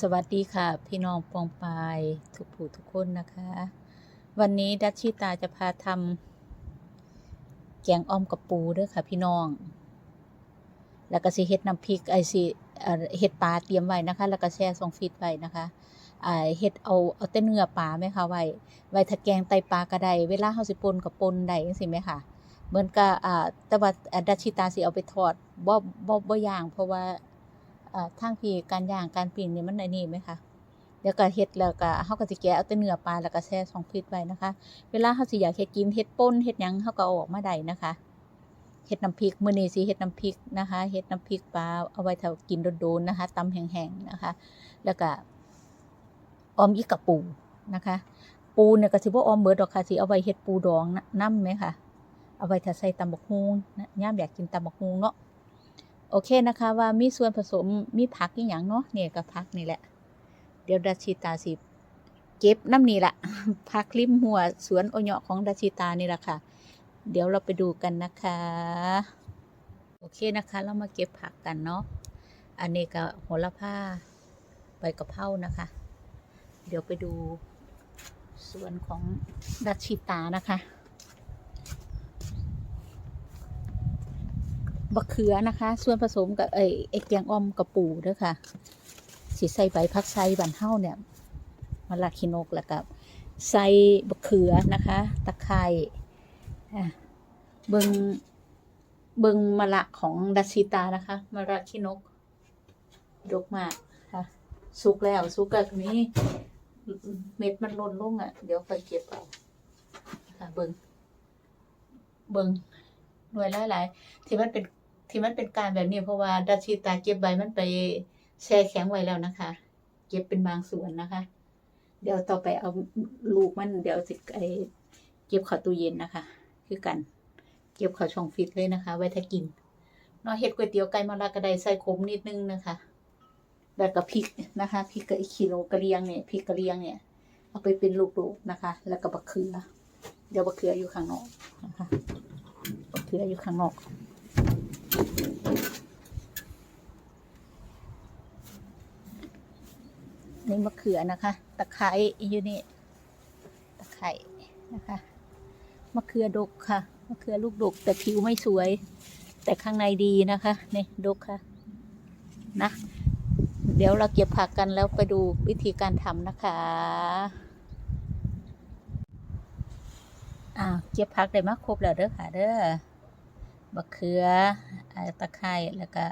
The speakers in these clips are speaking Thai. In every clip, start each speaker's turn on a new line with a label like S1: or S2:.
S1: สวัสดีค่ะ พี่น้องปองปายทุกผู้ทุกคนนะคะ วันนี้ดัชชิตาจะพาทำแกงอ่อมกับปูด้วยค่ะ พี่น้อง แล้วก็สิเฮ็ดน้ำพริกไอสิเฮ็ดปลาเตรียมไว้นะคะ แล้วก็แช่ซองฟิตไว้นะคะเฮ็ดเอาเอาแต่เนื้อปลาไหมคะไว้ไว้ถ้าแกงไตปลากระไดเวลาเฮาสิปนกับปนได้จังซี่ไหมคะเหมือนกับแต่ว่าดัชชิตาสิเอาไปทอดบ่บ่บ่ย่าง เพราะว่า ทางพี่การย่างการปิ้งนี่มันไอ้นี่ไหมคะเดี๋ยวก็เฮ็ดแล้วก็เฮาก็สิแกะเอาแต่เนื้อปลาแล้วก็แช่ช่องฟรีซไว้นะคะ เวลาเฮาสิอยากเฮ็ดกินเฮ็ดป่นเฮ็ดหยังเฮาก็เอาออกมาได้นะคะเฮ็ดน้ำพริกมื้อนี้สิเฮ็ดน้ำพริกนะคะเฮ็ดน้ำพริกปลาเอาไว้ถ้ากินโดนๆนะคะตำแห้งๆนะคะ แล้วก็ออมอีกกับปูนะคะ ปูเนี่ยก็สิบ่ออมเบิดดอกค่ะสิเอาไว้เฮ็ดปูดองนำไหมคะเอาไว้ถ้าใส่ตำบักฮุงนะยามอยากกินตำบักฮุงเนาะ โอเคนะคะว่ามีส่วนผสมมีผักอีหยังเนาะเนี่ยกับผักนี่แหละ เดี๋ยวดัชชิตาสิเก็บน้ำนี่ละผักริมหัวสวนโอเนะของดัชชิตานี่แหละค่ะ เดี๋ยวเราไปดูกันนะคะ โอเคนะคะ เรามาเก็บผักกันเนาะอันนี้ก็โหระพาใบกะเพรานะคะ เดี๋ยวไปดูสวนของดัชชิตานะคะ บักเขือนะคะ ส่วนผสมกับไอ้ไอ้แกงอ่อมกับปูด้วยค่ะสิใส่ใบพักไซบันเท่าเนี่ยมะละคินกแล้วกับใส่บักเขือนะคะ ตะไคร้อะเบิงเบิงมะละของดัชิตานะคะมะละคินกดกมากค่ะสุกแล้วสุกกับนี้เม็ดมันล่นลงอะ เดี๋ยวไปเก็บเอาค่ะเบิงเบิงหน่วยหลายๆที่มันเป็น ที่มันเป็นการแบบนี้เพราะว่าดัชชีตาเก็บใบมันไปแช่แข็งไว้แล้วนะคะ เก็บเป็นบางส่วนนะคะ เดี๋ยวต่อไปเอาลูกมันเดี๋ยวสิไอเก็บเข้าตู้เย็นนะคะ คือกัน เก็บเข้าช่องฟิตเลยนะคะ ไว้ถ้ากินนอเฮ็ดก๋วยเตี๋ยวไก่มะระกระไดใส่ขมนิดนึงนะคะแล้วก็พริกนะคะพริกกะคิโลกระเลียงเนี่ยพริกกระเลียงเนี่ย เอาไปเป็นลูกๆนะคะ แล้วก็บักเขือเดี๋ยวบักเขืออยู่ข้างนอกนะคะบักเขืออยู่ข้างนอก นี่มะเขือนะคะ ตะไคร้อยู่นี่ ตะไคร้นะคะ มะเขือดกค่ะ มะเขือลูกดก แต่ผิวไม่สวย แต่ข้างในดีนะคะนี่ดกค่ะ นะ เดี๋ยวเราเก็บผักกันแล้วไปดูวิธีการทำนะคะอ่าเก็บผักได้มาครบแล้วเด้อค่ะ เด้อมะเขือ ตะไคร้แล้วก็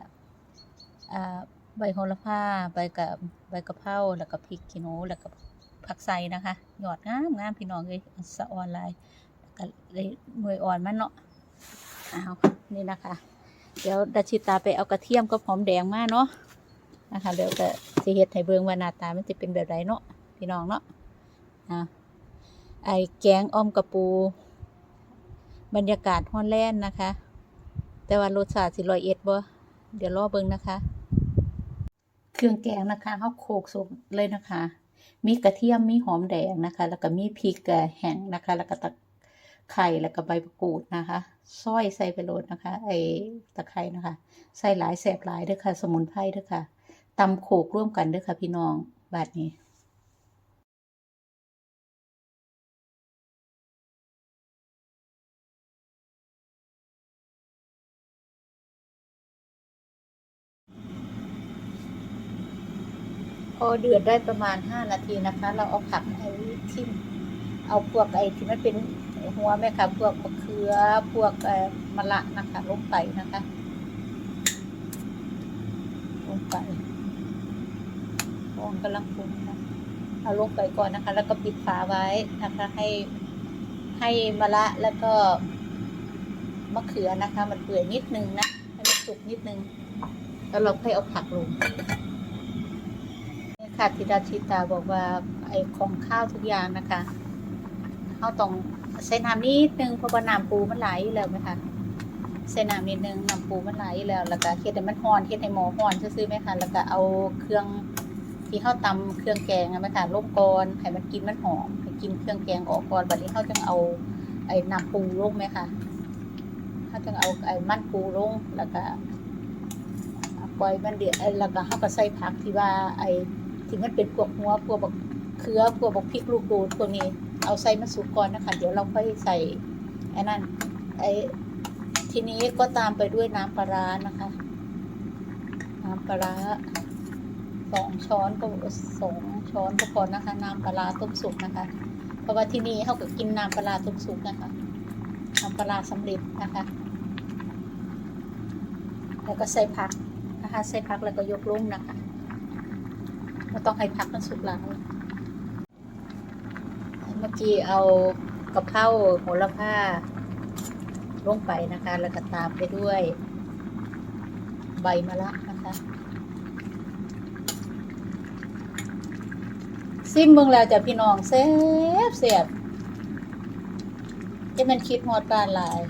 S1: ใบโหระพาใบกับใบกะเพราแล้วก็พริกขี้หนูแล้วก็ผักใส่นะคะหยอดงามงามพี่น้องเลยสะออนลายแล้วก็เลยหน่วยอ่อนมันเนาะอ้าวนี่นะคะ เดี๋ยวดัชชิตาไปเอากระเทียมกับหอมแดงมาเนาะนะคะเดี๋ยวก็สิเฮ็ดให้เบิ่งว่าหน้าตามันจะเป็นแบบไรเนาะพี่น้องเนาะอ่าไอแกงอ้อมกระปู บรรยากาศฮ้อนแล่นนะคะ แต่ว่ารสชาติสิร้อยเอ็ดบ่เดี๋ยวรอเบิ่งนะคะ เครื่องแกงนะคะเขาโขกสุกเลยนะคะ มีกระเทียมมีหอมแดงนะคะ แล้วก็มีพริกแห้งนะคะ แล้วก็ตะไคร้แล้วก็ใบมะกรูดนะคะซอยใส่ไปโรดนะคะ ไอ้ตะไคร้นะคะ ใส่หลายแสบหลายเด้วยค่ะ สมุนไพรเด้วยค่ะตำโขกร่วมกันเด้วยค่ะ พี่น้องบาดนี้ พอเดือดได้ประมาณห้านาทีนะคะ เราเอาผักไอ้ที่เอาพวกไอ้ที่มันเป็นหัวแม่ค่ะพวกมะเขือพวกเอ่อมะละนะคะลงไปนะคะลงไปฟองกำลังปรุงนะเอาลงไปก่อนนะคะ แล้วก็ปิดฝาไว้นะคะ ให้ให้มะละแล้วก็มะเขือนะคะ มันเปื่อยนิดนึงนะให้มันสุกนิดนึงแล้วเราค่อยเอาผักลง ค่ะธิดาชิตาบอกว่าไอ้ของข้าวทุกอย่างนะคะเขาต้องใส่น้ำนิดนึงเพราะว่าน้ำปูมันไหลแล้วไหมคะใส่น้ำนิดนึงน้ำปูมันไหลแล้วแล้วก็เฮ็ดให้มันฮ้อนเฮ็ดให้หม้อฮ้อนซื่อๆไหมคะแล้วก็เอาเครื่องที่เขาตำเครื่องแกงอะไหมคะลงก่อนให้มันกินมันหอมให้กินเครื่องแกงออกก่อนบัดนี้เขาจึงเอาไอ้น้ำปูลงไหมคะเขาจึงเอาไอ้มันปูลงแล้วก็ปล่อยมันเดือดแล้วก็เขาก็ใส่ผักที่ว่าไอ้ ที่มันเป็นพวกหัวพวกบักเขือพวกบักพริกลูกโดดพวกนี้เอาใส่มาสุกก่อนนะคะ เดี๋ยวเราค่อยใส่ไอ้นั่นไอ้ทีนี้ก็ตามไปด้วยน้ำปลาร้านะคะ น้ำปลาร้าสองช้อนก็สองช้อนก็พอนะคะ น้ำปลาร้าต้มสุกนะคะ เพราะว่าที่นี่เขาก็กินน้ำปลาร้าต้มสุกนะคะน้ำปลาร้าสำเร็จนะคะ แล้วก็ใส่ผักนะคะ ใส่ผักแล้วก็ยกลงนะคะ ไม่ต้องให้ผักมันสุกแล้วเมื่อกี้เอากะเพราโหระพาลงไปนะคะ แล้วก็ตามไปด้วย ใบมะระนะคะซิมเบิ่งแล้วจ้ะพี่น้องแซ่บแซ่บจะมันคิดฮอดบ้านหลาย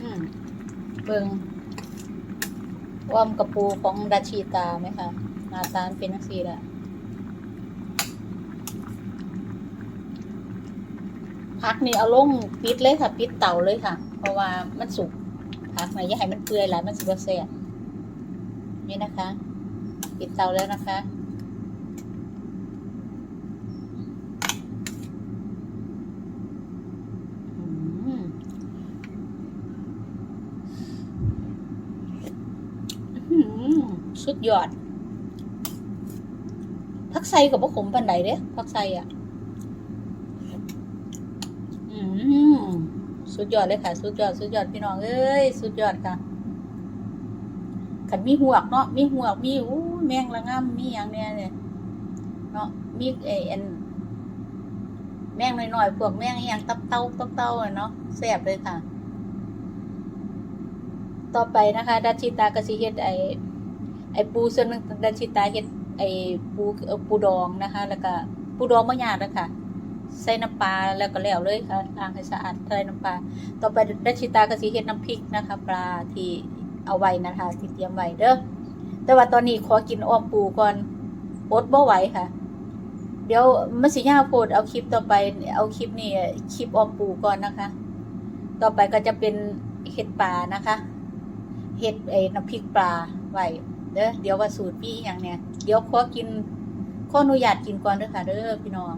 S1: อืมเบิ่ง วอมกระปูของดาชีตาไหมคะหน้าตานเป็นจังซี่แหละพักนี่เอาลงปิดเลยค่ะ ปิดเตาเลยค่ะ เพราะว่ามันสุกพักนะอย่าให้มันเปื่อยหลายมันสิบ่แซ่บนี่นะคะ ปิดเตาแล้วนะคะ อืม อื้อหือ สุดยอดผักไซกับพวกขมปันใดเด้ผักไซอะอืมสุดยอดเลยค่ะ สุดยอด สุดยอดพี่น้องเอ้ย สุดยอดค่ะขันมีหวกเนาะ มีหวก มีอู้แมงละง่ำมีอย่างเนี้ยเนี่ยเนาะ มีเอเอ็นแมงหน่อยๆ พวกแมงอย่างตับเต้าตับเต้าเนาะแซ่บเลยค่ะ ต่อไปนะคะ ดัชชิตากสิเฮ็ดไอ ไอปูส่วนหนึ่งดัชชิตาเฮ็ดไอปูปูดองนะคะ แล้วก็ปูดองบ่ยากนะคะใส่น้ำปลาแล้วก็แล้วเลยค่ะล้างให้สะอาดใส่น้ำปลาต่อไปดัชชิตากสิเฮ็ดน้ำพริกนะคะ ปลาที่เอาไว้นะคะที่เตรียมไว้เด้อแต่ว่าตอนนี้ขอกินอ้อมปูก่อนอดบ่ไหวค่ะ เดี๋ยวมันสิยาวโพดเอาคลิปต่อไปเอาคลิปนี้คลิปอ้อมปูก่อนนะคะ ต่อไปก็จะเป็นเห็ดปลานะคะ เห็ดไอ้น้ำพริกปลาไว้ เด้อเดี๋ยวว่าสูตรพี่อย่างเนี้ยเดี๋ยวขอกินขออนุญาตกินก่อนเด้อค่ะเด้อพี่น้อง